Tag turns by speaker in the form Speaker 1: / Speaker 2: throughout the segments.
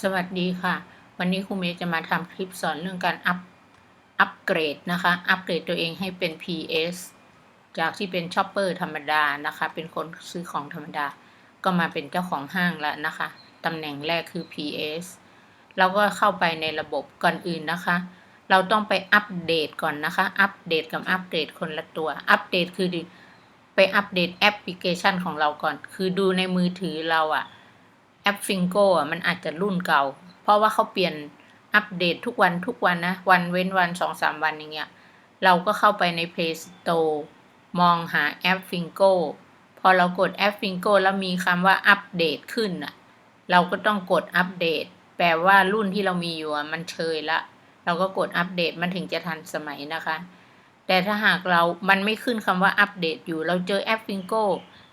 Speaker 1: สวัสดีค่ะ วันนี้ครูเมย์จะมาทำคลิปสอนเรื่องการอัพอัปเกรดนะคะ อัปเกรดตัวเองให้เป็น PS จากที่เป็นช็อปเปอร์ธรรมดานะคะ เป็นคนซื้อของธรรมดา ก็มาเป็นเจ้าของห้างแล้วนะคะตำแหน่งแรกคือ PS เราก็เข้าไปในระบบก่อนอื่นนะคะ เราต้องไปอัปเดตก่อนนะคะ อัปเดตกับอัปเดตคนละตัว อัปเดตคือไปอัปเดตแอปพลิเคชันของเราก่อน คือดูในมือถือเราอะแอ ปฟิงโกอะมันอาจจะรุ่นเก่า เพราะว่าเขาเปลี่ยนอัปเดตทุกวันทุกวันนะ วันเว้นวันสองสามวันอย่างเงี้ย เราก็เข้าไปใน Play Store มองหาแอปฟิงโกพอเรากดแอปฟิงโกแล้วมีคำว่าอัปเดตขึ้นอะ เราก็ต้องกดอัปเดต แปลว่ารุ่นที่เรามีอยู่อะมันเชยละ เราก็กดอัปเดตมันถึงจะทันสมัยนะคะ แต่ถ้าหากเรา มันไม่ขึ้นคำว่าอัปเดตอยู่ เราเจอแอปฟิงโก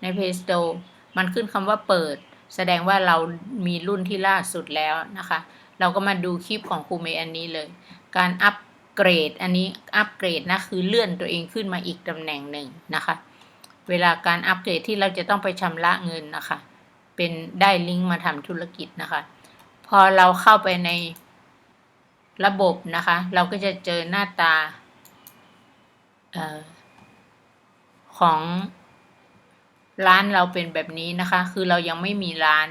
Speaker 1: ใน Play Store มันขึ้นคำว่าเปิด แสดงว่าเรามีรุ่นที่ล่าสุดแล้วนะคะ เราก็มาดูคลิปของครูเมย์อันนี้เลย การอัปเกรด อันนี้อัปเกรดนะคือเลื่อนตัวเองขึ้นมาอีกตำแหน่งหนึ่งนะคะ เวลาการอัปเกรดที่เราจะต้องไปชำระเงินนะคะ เป็นได้ลิงก์มาทำธุรกิจนะคะ พอเราเข้าไปในระบบนะคะ เราก็จะเจอหน้าตาออของ ร้านเราเป็นแบบนี้นะคะ คือเรายังไม่มีร้าน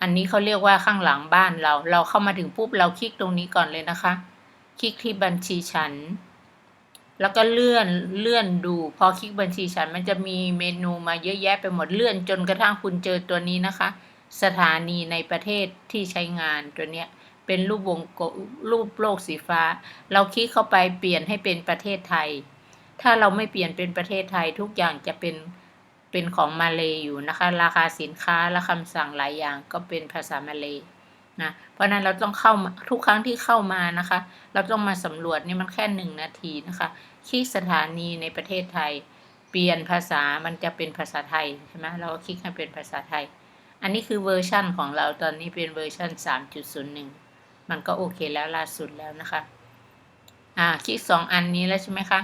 Speaker 1: อันนี้เขาเรียกว่าข้างหลังบ้านเรา เราเข้ามาถึงปุ๊บเราคลิกตรงนี้ก่อนเลยนะคะ คลิกที่บัญชีฉัน แล้วก็เลื่อนเลื่อนดู พอคลิกบัญชีฉัน มันจะมีเมนูมาเยอะแยะไปหมดเลื่อนจนกระทั่งคุณเจอตัวนี้นะคะ สถานีในประเทศที่ใช้งานตัวเนี้ยเป็นรูปวงกลรูปโลกสีฟ้า เราคลิกเข้าไปเปลี่ยนให้เป็นประเทศไทย ถ้าเราไม่เปลี่ยนเป็นประเทศไทยทุกอย่างจะเป็น เป็นของมาเลยอยู่นะคะ ราคาสินค้าและคำสั่งหลายอย่างก็เป็นภาษามาเลยนะเพราะนั้นเราต้องเข้าทุกครั้งที่เข้ามานะคะ เราต้องมาสำรวจนี่มันแค่หนึ่งนาทีนะคะคลิกสถานีในประเทศไทย เปลี่ยนภาษามันจะเป็นภาษาไทยใช่ไหมเราก็คลิกให้เป็นภาษาไทย อันนี้คือเวอร์ชั่นของเราตอนนี้เป็นเวอร์ชั่น3.01 มันก็โอเคแล้วล่าสุดแล้วนะคะอ่าคลิกสองอันนี้แล้วใช่ไหมคะ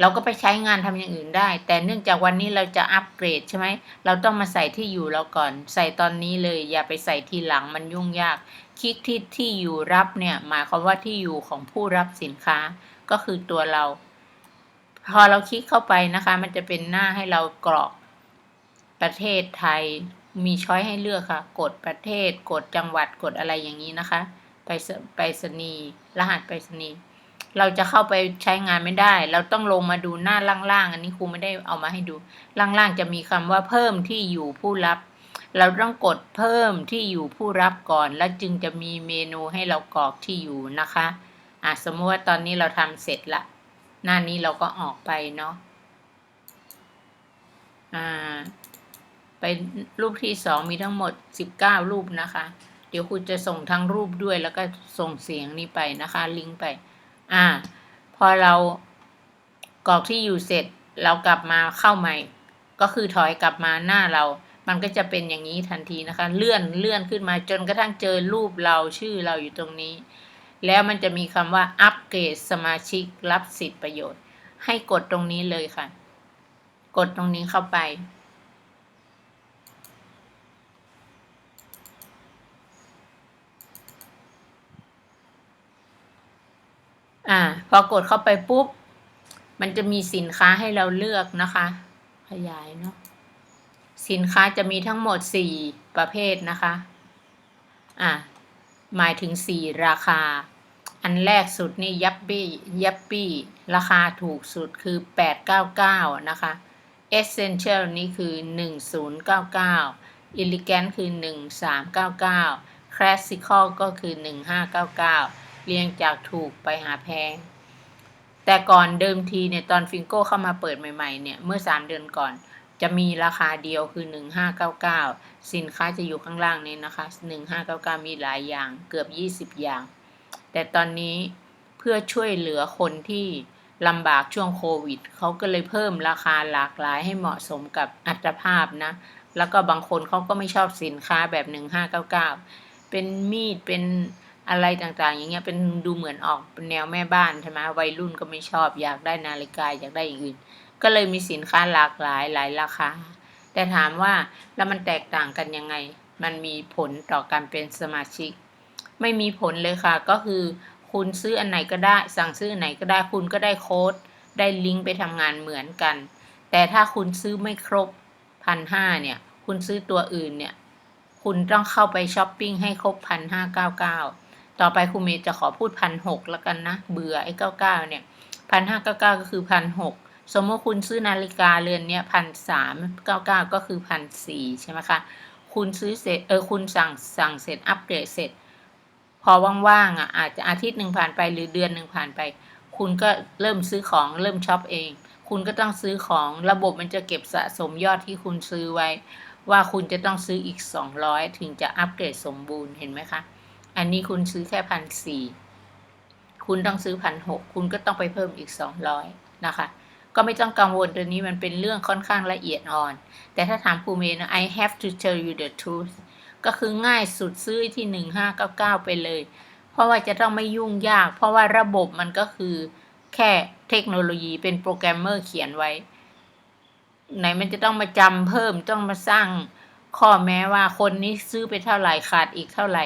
Speaker 1: เราก็ไปใช้งานทำอย่างอื่นได้ แต่เนื่องจากวันนี้เราจะอัปเกรดใช่ไหม เราต้องมาใส่ที่อยู่เราก่อน ใส่ตอนนี้เลย อย่าไปใส่ทีหลังมันยุ่งยาก คลิกที่ที่อยู่รับเนี่ยหมายความว่าที่อยู่ของผู้รับสินค้าก็คือตัวเรา พอเราคลิกเข้าไปนะคะ มันจะเป็นหน้าให้เรากรอกประเทศไทยมีช้อยให้เลือกค่ะ กดประเทศ กดจังหวัด กดอะไรอย่างนี้นะคะ ไปไปรษณีย์รหัสไปรษณีย์ เราจะเข้าไปใช้งานไม่ได้ เราต้องลงมาดูหน้าล่างๆ อันนี้ครูไม่ได้เอามาให้ดู ล่างๆ จะมีคำว่าเพิ่มที่อยู่ผู้รับ เราต้องกดเพิ่มที่อยู่ผู้รับก่อน แล้วจึงจะมีเมนูให้เรากรอกที่อยู่นะคะอะสมมติว่าตอนนี้เราทำเสร็จละ หน้านี้เราก็ออกไปเนาะอ่าไปรูปที่สองมีทั้งหมดสิบเก้ารูปนะคะ เดี๋ยวคุณจะส่งทั้งรูปด้วยแล้วก็ส่งเสียงนี้ไปนะคะ ลิงก์ไป อ่า พอเรากรอกที่อยู่เสร็จ เรากลับมาเข้าใหม่ ก็คือถอยกลับมาหน้าเรา มันก็จะเป็นอย่างนี้ทันทีนะคะ เลื่อนเลื่อนขึ้นมาจนกระทั่งเจอรูปเราชื่อเราอยู่ตรงนี้ แล้วมันจะมีคำว่าอัปเกรดสมาชิกรับสิทธิประโยชน์ ให้กดตรงนี้เลยค่ะ กดตรงนี้เข้าไป อ่า พอกดเข้าไปปุ๊บ มันจะมีสินค้าให้เราเลือกนะคะ ขยายเนาะ สินค้าจะมีทั้งหมดสี่ประเภทนะคะ อ่า หมายถึงสี่ราคา อันแรกสุดนี่ยัปปี้ ยัปปี้ ราคาถูกสุดคือแปดเก้าเก้านะคะ Essential นี่คือหนึ่งศูนย์เก้าเก้า Elegant คือหนึ่งสามเก้าเก้า Classical ก็คือหนึ่งห้า เรียงจากถูกไปหาแพง แต่ก่อนเดิมทีเนี่ยตอนฟิงโก้เข้ามาเปิดใหม่ๆเนี่ยเมื่อ 3 เดือนก่อน จะมีราคาเดียวคือ 1599 สินค้าจะอยู่ข้างล่างนี้นะคะ 1599 มีหลายอย่างเกือบ 20 อย่าง แต่ตอนนี้เพื่อช่วยเหลือคนที่ลำบากช่วงโควิด เขาก็เลยเพิ่มราคาหลากหลายให้เหมาะสมกับอัตภาพนะ แล้วก็บางคนเขาก็ไม่ชอบสินค้าแบบ 1599 เป็นมีดเป็น อะไรต่างๆ อย่างเงี้ยเป็นดูเหมือนออกเป็นแนวแม่บ้านใช่ไหมวัยรุ่นก็ไม่ชอบอยากได้นาฬิกาอยากได้อย่างอื่น ก็เลยมีสินค้าหลากหลายหลายราคา แต่ถามว่าแล้วมันแตกต่างกันยังไง มันมีผลต่อการเป็นสมาชิก ไม่มีผลเลยค่ะ ก็คือ คุณซื้ออันไหนก็ได้ สั่งซื้ออันไหนก็ได้คุณก็ได้โค้ด ได้ลิงก์ไปทำงานเหมือนกัน แต่ถ้าคุณซื้อไม่ครบพันห้าเนี่ย คุณซื้อตัวอื่นเนี่ย คุณต้องเข้าไปช้อปปิ้งให้ครบพันห้าเก้าเก้า ต่อไปครูเมย์จะขอพูดพันหกแล้วกันนะ เบื่อไอ้เก้าเก้าเนี่ยพันห้าเก้าเก้าก็คือพันหกสมมติคุณซื้อนาฬิกาเรือนเนี้ยพันสามเก้าเก้าก็คือพันสี่ใช่ไหมคะคุณซื้อเสร็จเออคุณสั่งสั่งเสร็จอัปเกรดเสร็จ พอว่างๆอะอาจจะอาทิตย์หนึ่งผ่านไปหรือเดือนหนึ่งผ่านไป คุณก็เริ่มซื้อของเริ่มช็อปเอง คุณก็ต้องซื้อของระบบมันจะเก็บสะสมยอดที่คุณซื้อไว้ ว่าคุณจะต้องซื้ออีก 200 ถึงจะอัปเกรดสมบูรณ์เห็นไหมคะ อันนี้คุณซื้อแค่พันสี่คุณต้องซื้อพันหกคุณก็ต้องไปเพิ่มอีก200นะคะ ก็ไม่ต้องกังวลตัวนี้มันเป็นเรื่องค่อนข้างละเอียดอ่อน แต่ถ้าถามครูเมนะ I have to tell you the truth ก็คือง่ายสุดซื้อที่1599ไปเลย เพราะว่าจะต้องไม่ยุ่งยาก เพราะว่าระบบมันก็คือแค่เทคโนโลยีเป็นโปรแกรมเมอร์เขียนไว้ ไหนมันจะต้องมาจำเพิ่มต้องมาสร้างข้อแม้ว่าคนนี้ซื้อไปเท่าไหร่ขาดอีกเท่าไหร่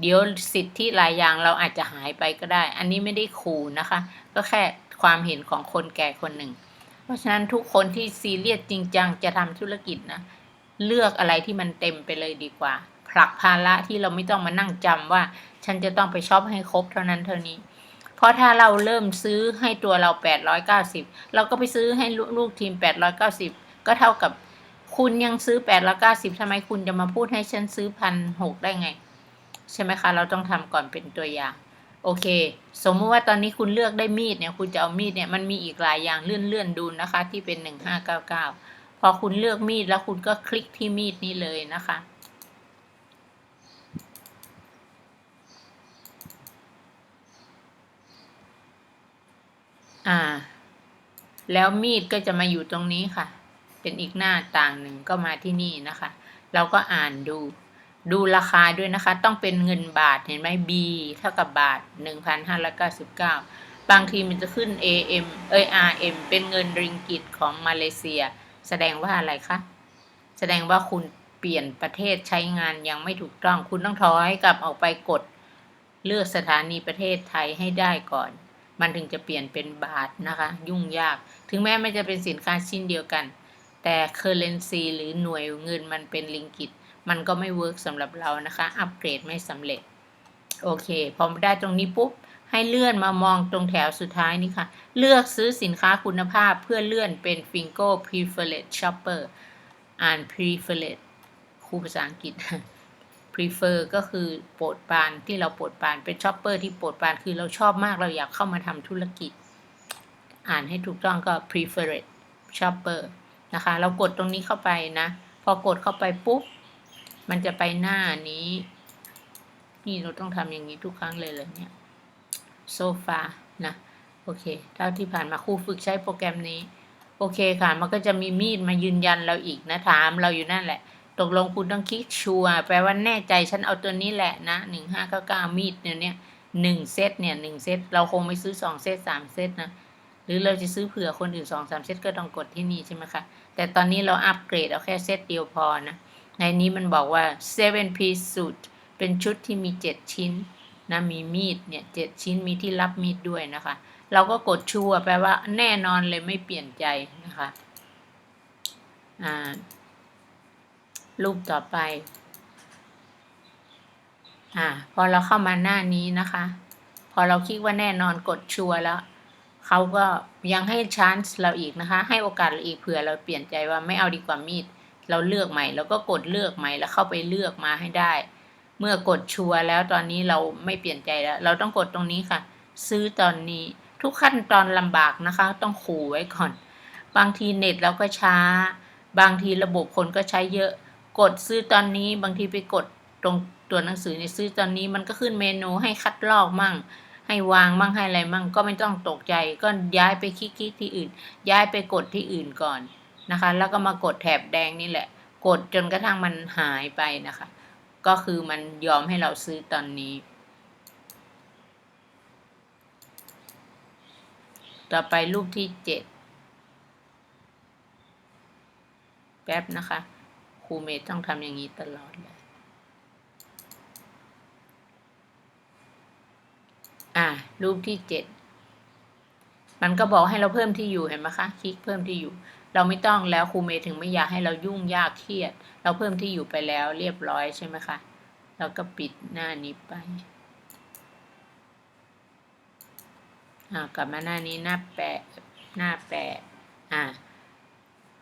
Speaker 1: เดี๋ยวสิทธิหลายอย่างเราอาจจะหายไปก็ได้ อันนี้ไม่ได้ขู่นะคะ ก็แค่ความเห็นของคนแก่คนหนึ่ง เพราะฉะนั้นทุกคนที่ซีเรียสจริงจังจะทำธุรกิจนะ เลือกอะไรที่มันเต็มไปเลยดีกว่า ผลักภาระที่เราไม่ต้องมานั่งจำว่า ฉันจะต้องไปช็อปให้ครบเท่านั้นเท่านี้ เพราะถ้าเราเริ่มซื้อให้ตัวเรา 890 เราก็ไปซื้อให้ลูกทีม 890 ก็เท่ากับคุณยังซื้อ 890ทำไมคุณจะมาพูดให้ฉันซื้อพันหกได้ไง ใช่ไหมคะ เราต้องทำก่อนเป็นตัวอย่าง โอเค สมมติว่าตอนนี้คุณเลือกได้มีดเนี่ย คุณจะเอามีดเนี่ย มันมีอีกหลายอย่างเลื่อนเลื่อนดูนะคะ ที่เป็น1599พอคุณเลือกมีดแล้วคุณก็คลิกที่มีดนี้เลยนะคะ อ่า แล้วมีดก็จะมาอยู่ตรงนี้ค่ะ เป็นอีกหน้าต่างหนึ่งก็มาที่นี่นะคะ เราก็อ่านดู ดูราคาด้วยนะคะ ต้องเป็นเงินบาทเห็นไหม B เท่ากับบาท 1,599 บางทีมันจะขึ้น AM เอ้ย RM เป็นเงินริงกิตของมาเลเซีย แสดงว่าอะไรคะ แสดงว่าคุณเปลี่ยนประเทศใช้งานยังไม่ถูกต้อง คุณต้องถอยกลับออกไปกด เลือกสถานีประเทศไทยให้ได้ก่อน มันถึงจะเปลี่ยนเป็นบาทนะคะ ยุ่งยาก ถึงแม้มันจะเป็นสินค้าชิ้นเดียวกัน แต่เคอร์เรนซีหรือหน่วยเงินมันเป็นลิงกิต มันก็ไม่เวิร์กสำหรับเรานะคะ อัปเกรดไม่สำเร็จ โอเค พอได้ตรงนี้ปุ๊บ ให้เลื่อนมามองตรงแถวสุดท้ายนี้ค่ะ เลือกซื้อสินค้าคุณภาพเพื่อเลื่อนเป็น Fingo Preferred Shopper อ่าน Preferred ครูภาษาอังกฤษ prefer ก็คือโปรดปรานที่เราโปรดปรานเป็น shopper ที่โปรดปรานคือเราชอบมากเราอยากเข้ามาทำธุรกิจ อ่านให้ถูกต้องก็ preferred shopper นะคะ เรากดตรงนี้เข้าไปนะ พอกดเข้าไปปุ๊บ มันจะไปหน้านี้ นี่เราต้องทำอย่างนี้ทุกครั้งเลยเลยเนี่ยโซฟานะโอเคเท่าที่ผ่านมาครูฝึกใช้โปรแกรมนี้ โอเคค่ะ มันก็จะมีมีดมายืนยันเราอีกนะถามเราอยู่นั่นแหละ ตกลงคุณต้องคลิกชัวร์แปลว่าแน่ใจฉันเอาตัวนี้แหละนะหนึ่งห้าเก้าเก้ามีดเนี่ยเนี่ยหนึ่งเซตเนี่ยหนึ่งเซตเราคงไม่ซื้อสองเซตสามเซตนะหรือเราจะซื้อเผื่อคนอื่นสองสามเซตก็ต้องกดที่นี่ใช่ไหมคะแต่ตอนนี้เราอัปเกรดเอาแค่เซตเดียวพอนะ ในนี้มันบอกว่า seven piece suit เป็นชุดที่มีเจ็ดชิ้นนะมีมีดเนี่ยเจ็ดชิ้นมีที่รับมีดด้วยนะคะ เราก็กดชัวร์แปลว่าแน่นอนเลยไม่เปลี่ยนใจนะคะอ่ารูปต่อไปอ่าพอเราเข้ามาหน้านี้นะคะ พอเราคิดว่าแน่นอนกดชัวร์แล้วเขาก็ยังให้ชานส์เราอีกนะคะ ให้โอกาสเราอีกเผื่อเราเปลี่ยนใจว่าไม่เอาดีกว่ามีด เราเลือกใหม่ แล้วก็กดเลือกใหม่แล้วเข้าไปเลือกมาให้ได้ เมื่อกดชัวร์แล้วตอนนี้เราไม่เปลี่ยนใจแล้ว เราต้องกดตรงนี้ค่ะ ซื้อตอนนี้ทุกขั้นตอนลำบากนะคะ ต้องขู่ไว้ก่อน บางทีเน็ตเราก็ช้า บางทีระบบคนก็ใช้เยอะ กดซื้อตอนนี้บางทีไปกดตรงตัวหนังสือในซื้อตอนนี้มันก็ขึ้นเมนูให้คัดลอกมั่ง ให้วางมั่งให้อะไรมั่งก็ไม่ต้องตกใจ ก็ย้ายไปคลิกๆที่อื่น ย้ายไปกดที่อื่นก่อน นะคะ แล้วก็มากดแถบแดงนี่แหละ กดจนกระทั่งมันหายไปนะคะ ก็คือมันยอมให้เราซื้อตอนนี้ ต่อไปรูปที่เจ็ดแป๊บนะคะครูเมย์ต้องทำอย่างนี้ตลอดเลยอ่ารูปที่เจ็ดมันก็บอกให้เราเพิ่มที่อยู่เห็นไหมคะ คลิกเพิ่มที่อยู่ เราไม่ต้องแล้วครูเมย์ถึงไม่อยากให้เรายุ่งยากเครียด เราเพิ่มที่อยู่ไปแล้วเรียบร้อยใช่ไหมคะ เราก็ปิดหน้านี้ไปอ่ากลับมาหน้านี้หน้าแปะหน้าแปะอ่า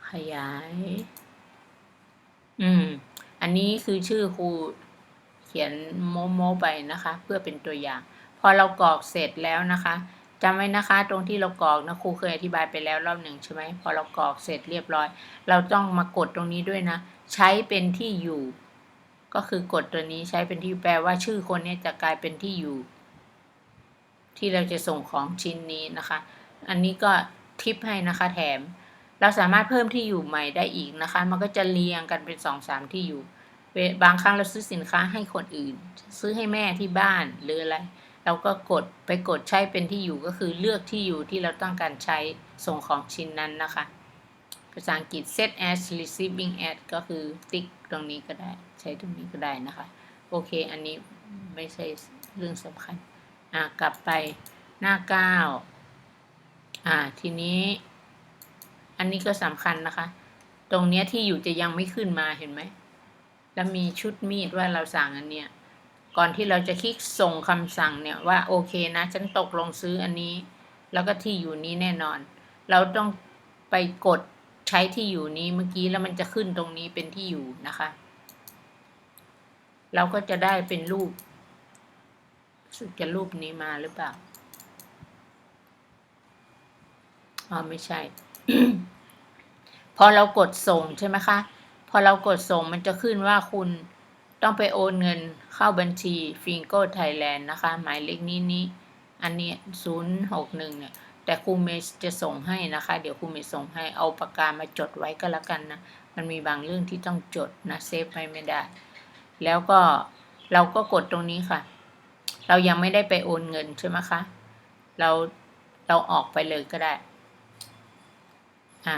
Speaker 1: ขยาย อืม อันนี้คือชื่อครูเขียนโมโมไปนะคะ เพื่อเป็นตัวอย่าง พอเรากรอกเสร็จแล้วนะคะ จำไว้นะคะ ตรงที่เรากรอกนะครูเคยอธิบายไปแล้วรอบหนึ่งใช่ไหมพอเรากรอกเสร็จเรียบร้อย เราต้องมากดตรงนี้ด้วยนะ ใช้เป็นที่อยู่ ก็คือกดตัวนี้ใช้เป็นที่แปลว่าชื่อคนนี้จะกลายเป็นที่อยู่ ที่เราจะส่งของชิ้นนี้นะคะ อันนี้ก็ทิปให้นะคะแถม เราสามารถเพิ่มที่อยู่ใหม่ได้อีกนะคะ มันก็จะเรียงกันเป็นสองสามที่อยู่บางครั้งเราซื้อสินค้าให้คนอื่น ซื้อให้แม่ที่บ้านหรืออะไร เราก็กดไปกดใช้เป็นที่อยู่ก็คือเลือกที่อยู่ที่เราต้องการใช้ส่งของชิ้นนั้นนะคะ ภาษาอังกฤษ set as receiving as ก็คือติ๊กตรงนี้ก็ได้ใช้ตรงนี้ก็ได้นะคะ โอเค อันนี้ไม่ใช่เรื่องสำคัญ อะ กลับไปหน้าเก้าอ่า ทีนี้ อันนี้ก็สำคัญนะคะ ตรงเนี้ยที่อยู่จะยังไม่ขึ้นมาเห็นไหม แล้วมีชุดมีดว่าเราสั่งอันเนี้ย ก่อนที่เราจะคลิกส่งคำสั่งเนี่ยว่าโอเคนะ ฉันตกลงซื้ออันนี้ แล้วก็ที่อยู่นี้แน่นอน เราต้องไปกดใช้ที่อยู่นี้เมื่อกี้แล้วมันจะขึ้นตรงนี้เป็นที่อยู่นะคะ เราก็จะได้เป็นรูปสึกจะรูปนี้มาหรือเปล่าอ๋อไม่ใช่ พอเรากดส่งใช่ไหมคะ พอเรากดส่งมันจะขึ้นว่าคุณ ต้องไปโอนเงินเข้าบัญชีฟิงโก้ไทยแลนด์นะคะ หมายเลขนี้นี้ อันนี้ศูนย์หกหนึ่งเนี่ย แต่ครูเมย์จะส่งให้นะคะ เดี๋ยวครูเมย์ส่งให้เอาปากกามาจดไว้ก็แล้วกันนะ มันมีบางเรื่องที่ต้องจดนะเซฟไว้ไม่ได้ แล้วก็เราก็กดตรงนี้ค่ะ เรายังไม่ได้ไปโอนเงินใช่ไหมคะ เราเราออกไปเลยก็ได้ อ่า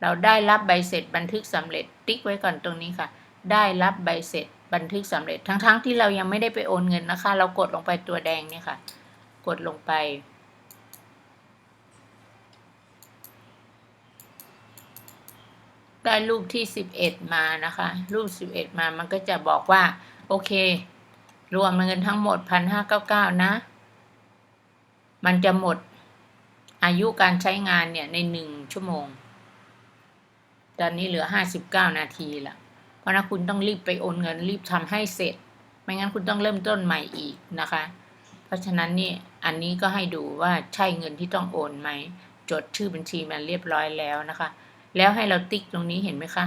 Speaker 1: เราได้รับใบเสร็จบันทึกสำเร็จติ๊กไว้ก่อนตรงนี้ค่ะ ได้รับใบเสร็จบันทึกสำเร็จทั้งๆทที่เรายังไม่ได้ไปโอนเงินนะคะ เรากดลงไปตัวแดงเนี่ยค่ะ กดลงไป ได้รูปที่สิบเอ็ดมานะคะ รูปสิบเอ็ดมามันก็จะบอกว่า โอเค รวมเงินทั้งหมดพันห้าเก้าเก้านะ มันจะหมดอายุการใช้งานเนี่ยในหนึ่งชั่วโมง ตอนนี้เหลือห้าสิบเก้านาทีละ ราะนั้นคุณต้องรีบไปโอนเงินรีบทำให้เสร็จ ไม่งั้นคุณต้องเริ่มต้นใหม่อีกนะคะ เพราะฉะนั้นนี่อันนี้ก็ให้ดูว่าใช่เงินที่ต้องโอนไหมจดชื่อบัญชีมาเรียบร้อยแล้วนะคะ แล้วให้เราติ๊กตรงนี้เห็นไหมคะ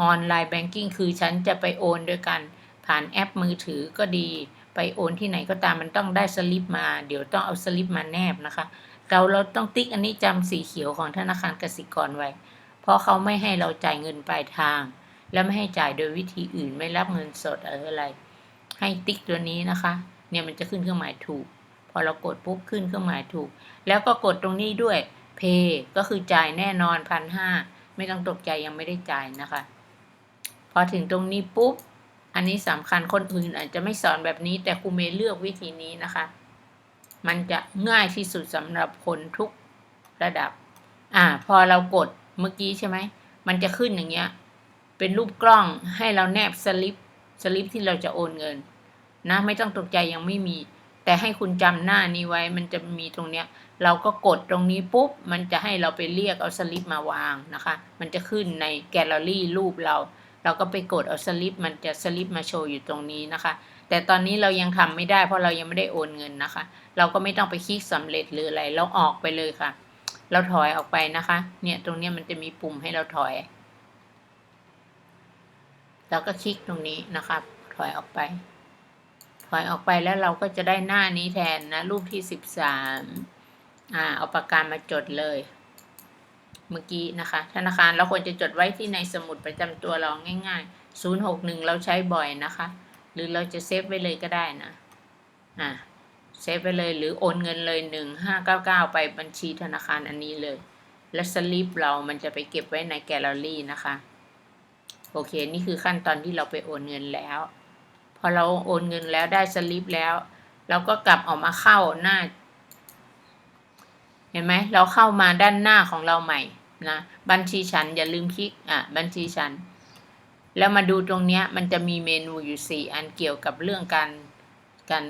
Speaker 1: ออนไลน์แบงกิ้งคือฉันจะไปโอนด้วยกัน ผ่านแอปมือถือก็ดี ไปโอนที่ไหนก็ตามมันต้องได้สลิปมา เดี๋ยวต้องเอาสลิปมาแนบนะคะ เราเราต้องติ๊กอันนี้จำสีเขียวของธนาคารกสิกรไว้ เพราะเขาไม่ให้เราจ่ายเงินปลายทาง แล้วไม่ให้จ่ายโดยวิธีอื่นไม่รับเงินสดอะไร ให้ติ๊กตัวนี้นะคะ เนี่ยมันจะขึ้นเครื่องหมายถูก พอเรากดปุ๊บขึ้นเครื่องหมายถูก แล้วก็กดตรงนี้ด้วย Pay ก็คือจ่ายแน่นอนพันห้าไม่ต้องตกใจยังไม่ได้จ่ายนะคะ พอถึงตรงนี้ปุ๊บ อันนี้สำคัญคนอื่นอาจจะไม่สอนแบบนี้ แต่ครูเมย์เลือกวิธีนี้นะคะ มันจะง่ายที่สุดสำหรับคนทุกระดับ อ่า พอเรากดเมื่อกี้ใช่ไหมมันจะขึ้นอย่างเงี้ย เป็นรูปกล้องให้เราแนบสลิปสลิปที่เราจะโอนเงิน นะ ไม่ต้องตกใจยังไม่มี แต่ให้คุณจำหน้านี้ไว้มันจะมีตรงเนี้ย เราก็กดตรงนี้ปุ๊บ มันจะให้เราไปเรียกเอาสลิปมาวางนะคะ มันจะขึ้นในแกลเลอรี่รูปเรา เราก็ไปกดเอาสลิป มันจะสลิปมาโชว์อยู่ตรงนี้นะคะ แต่ตอนนี้เรายังทำไม่ได้ เพราะเรายังไม่ได้โอนเงินนะคะ เราก็ไม่ต้องไปคลิกสำเร็จหรืออะไรเราออกไปเลยค่ะ เราถอยออกไปนะคะ เนี่ยตรงนี้มันจะมีปุ่มให้เราถอย เราก็คลิกตรงนี้นะครับ ถอยออกไป ถอยออกไปแล้วเราก็จะได้หน้านี้แทนนะรูปที่สิบสามอ่าเอาปากกามาจดเลย เมื่อกี้นะคะ ธนาคารเราควรจะจดไว้ที่ในสมุดประจำตัวเราง่ายๆ061เราใช้บ่อยนะคะ หรือเราจะเซฟไว้เลยก็ได้นะอ่าเซฟไปเลยหรือโอนเงินเลย 1599 ไปบัญชีธนาคารอันนี้เลย และสลิปเรามันจะไปเก็บไว้ในแกลเลอรี่นะคะ โอเค นี่คือขั้นตอนที่เราไปโอนเงินแล้ว พอเราโอนเงินแล้วได้สลิปแล้ว เราก็กลับออกมาเข้าหน้า เห็นไหม เราเข้ามาด้านหน้าของเราใหม่นะ บัญชีฉันอย่าลืมคลิก อะ บัญชีฉัน แล้วมาดูตรงเนี้ย มันจะมีเมนูอยู่สี่อันเกี่ยวกับเรื่องการการ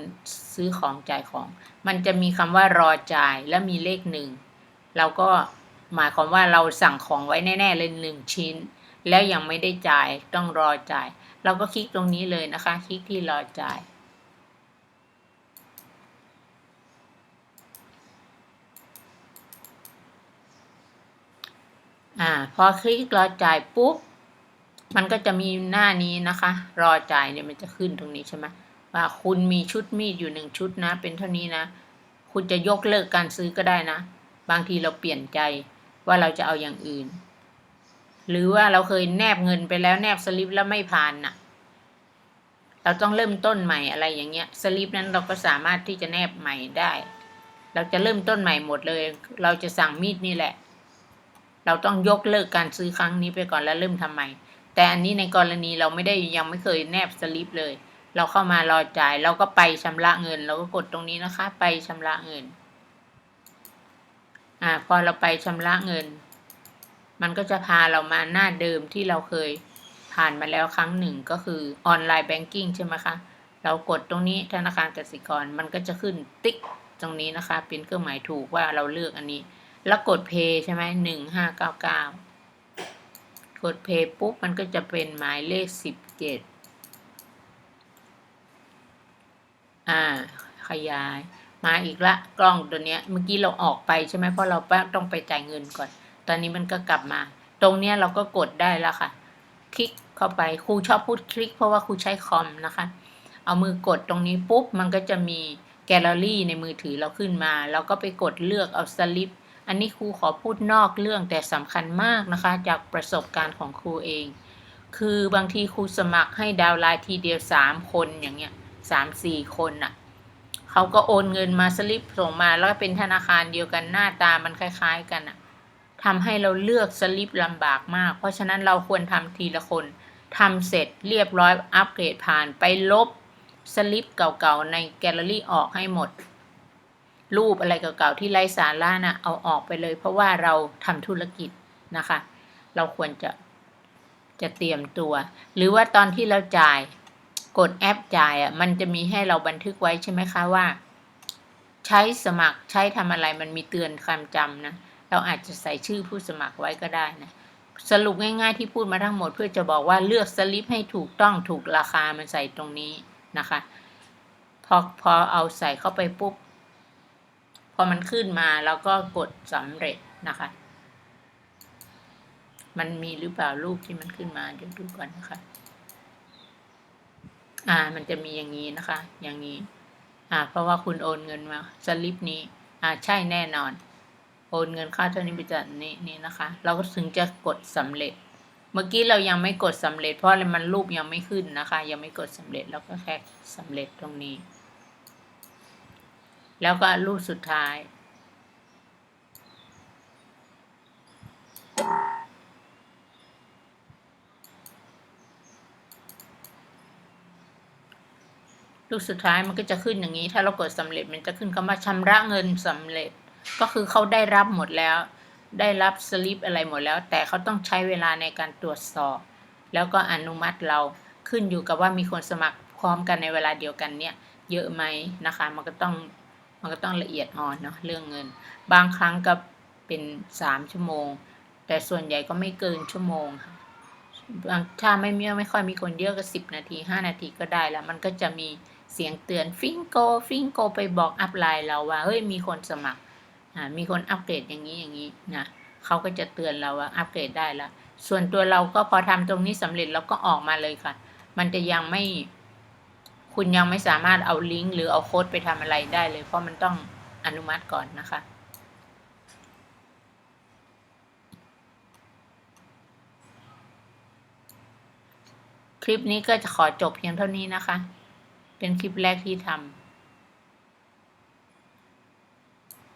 Speaker 1: ซื้อของจ่ายของ มันจะมีคำว่ารอจ่ายและมีเลขหนึ่ง เราก็หมายความว่าเราสั่งของไว้แน่ ๆ เลยหนึ่งชิ้น แล้วยังไม่ได้จ่ายต้องรอจ่าย เราก็คลิกตรงนี้เลยนะคะ คลิกที่รอจ่าย อ่า พอคลิกรอจ่ายปุ๊บมันก็จะมีหน้านี้นะคะ รอจ่ายเนี่ยมันจะขึ้นตรงนี้ใช่ไหมว่าคุณมีชุดมีดอยู่หนึ่งชุดนะ เป็นเท่านี้นะ คุณจะยกเลิกการซื้อก็ได้นะ บางทีเราเปลี่ยนใจว่าเราจะเอาอย่างอื่น หรือว่าเราเคยแนบเงินไปแล้วแนบสลิปแล้วไม่ผ่านน่ะ เราต้องเริ่มต้นใหม่อะไรอย่างเงี้ยสลิปนั้นเราก็สามารถที่จะแนบใหม่ได้ เราจะเริ่มต้นใหม่หมดเลย เราจะสั่งมีดนี่แหละ เราต้องยกเลิกการซื้อครั้งนี้ไปก่อนแล้วเริ่มทำใหม่แต่อันนี้ในกรณีเราไม่ได้ยังไม่เคยแนบสลิปเลย เราเข้ามารอจ่ายเราก็ไปชำระเงิน เราก็กดตรงนี้นะคะ ไปชำระเงิน อ่า พอเราไปชำระเงิน มันก็จะพาเรามาหน้าเดิมที่เราเคยผ่านมาแล้วครั้งหนึ่งก็คือออนไลน์แบงกิ้งใช่ไหมคะ เรากดตรงนี้ธนาคารกสิกรมันก็จะขึ้นติ๊กตรงนี้นะคะ เป็นเครื่องหมายถูกว่าเราเลือกอันนี้ แล้วกดเพย์ใช่ไหมหนึ่งห้าเก้าเก้ากดเพย์ปุ๊บมันก็จะเป็นหมายเลขสิบเจ็ดอ่า ขยาย มาอีกละกล้องตัวเนี้ย เมื่อกี้เราออกไปใช่ไหมเพราะเราต้องไปจ่ายเงินก่อน ตอนนี้มันก็กลับมา ตรงเนี้ยเราก็กดได้แล้วค่ะ คลิกเข้าไปครูชอบพูดคลิก เพราะว่าครูใช้คอมนะคะ เอามือกดตรงนี้ปุ๊บมันก็จะมีแกลเลอรี่ในมือถือเราขึ้นมาเราก็ไปกดเลือกเอาสลิปอันนี้ครูขอพูดนอกเรื่องแต่สำคัญมากนะคะ จากประสบการณ์ของครูเอง คือบางทีครูสมัครให้ดาวน์ไลน์ทีเดียวสามคนอย่างเงี้ยสามสี่คนน่ะเขาก็โอนเงินมาสลิปส่งมาแล้วก็เป็นธนาคารเดียวกันหน้าตามันคล้าย ๆ กันน่ะ ทำให้เราเลือกสลิปลำบากมาก เพราะฉะนั้นเราควรทำทีละคนทำเสร็จเรียบร้อยอัปเกรดผ่านไปลบสลิปเก่าๆในแกลเลอรี่ออกให้หมด รูปอะไรเก่าๆที่ไร้สาระนะ่ะเอาออกไปเลย เพราะว่าเราทำธุรกิจนะคะ เราควรจะจะเตรียมตัว หรือว่าตอนที่เราจ่ายกดแอปจ่ายอะมันจะมีให้เราบันทึกไว้ใช่ไหมคะว่า ใช้สมัครใช้ทำอะไรมันมีเตือนคำจำนะ เราอาจจะใส่ชื่อผู้สมัครไว้ก็ได้นะ สรุปง่ายๆที่พูดมาทั้งหมดเพื่อจะบอกว่าเลือกสลิปให้ถูกต้องถูกราคามันใส่ตรงนี้นะคะ พอพอเอาใส่เข้าไปปุ๊บ พอมันขึ้นมาแล้วก็กดสำเร็จนะคะ มันมีหรือเปล่ารูปที่มันขึ้นมาเดี๋ยวดูก่อนนะคะ อ่า มันจะมีอย่างนี้นะคะ อย่างนี้ อ่า เพราะว่าคุณโอนเงินมาสลิปนี้ อ่า ใช่แน่นอน โอนเงินค่าเท่านี้ไปจากนี้นี่นะคะ เราก็ถึงจะกดสำเร็จ เมื่อกี้เรายังไม่กดสำเร็จ เพราะอะไรมันรูปยังไม่ขึ้นนะคะ ยังไม่กดสำเร็จเราก็แค่สำเร็จตรงนี้ แล้วก็รูปสุดท้ายรูปสุดท้ายมันก็จะขึ้นอย่างนี้ ถ้าเรากดสำเร็จมันจะขึ้นคำว่าชำระเงินสำเร็จ ก็คือเขาได้รับหมดแล้ว ได้รับสลิปอะไรหมดแล้ว แต่เขาต้องใช้เวลาในการตรวจสอบ แล้วก็อนุมัติเราขึ้นอยู่กับว่ามีคนสมัครพร้อมกันในเวลาเดียวกันเนี่ย เยอะไหมนะคะ มันก็ต้องมันก็ต้องละเอียดอ่อนเนาะเรื่องเงิน บางครั้งก็เป็นสามชั่วโมง แต่ส่วนใหญ่ก็ไม่เกินชั่วโมงค่ะบางถ้าไม่เมีไม่ค่อยมีคนเยอะก็สิบนาทีห้านาทีก็ได้แล้ว มันก็จะมีเสียงเตือนฟิงโกฟิงโกไปบอกอัพไลน์เราว่าเฮ้ยมีคนสมัคร มีคนอัปเกรดอย่างนี้อย่างนี้นะเขาก็จะเตือนเราว่าอัปเกรดได้แล้วส่วนตัวเราก็พอทำตรงนี้สำเร็จเราก็ออกมาเลยค่ะ มันจะยังไม่ คุณยังไม่สามารถเอาลิงก์หรือเอาโค้ดไปทำอะไรได้เลย เพราะมันต้องอนุมัติก่อนนะคะคลิปนี้ก็จะขอจบเพียงเท่านี้นะคะ เป็นคลิปแรกที่ทำ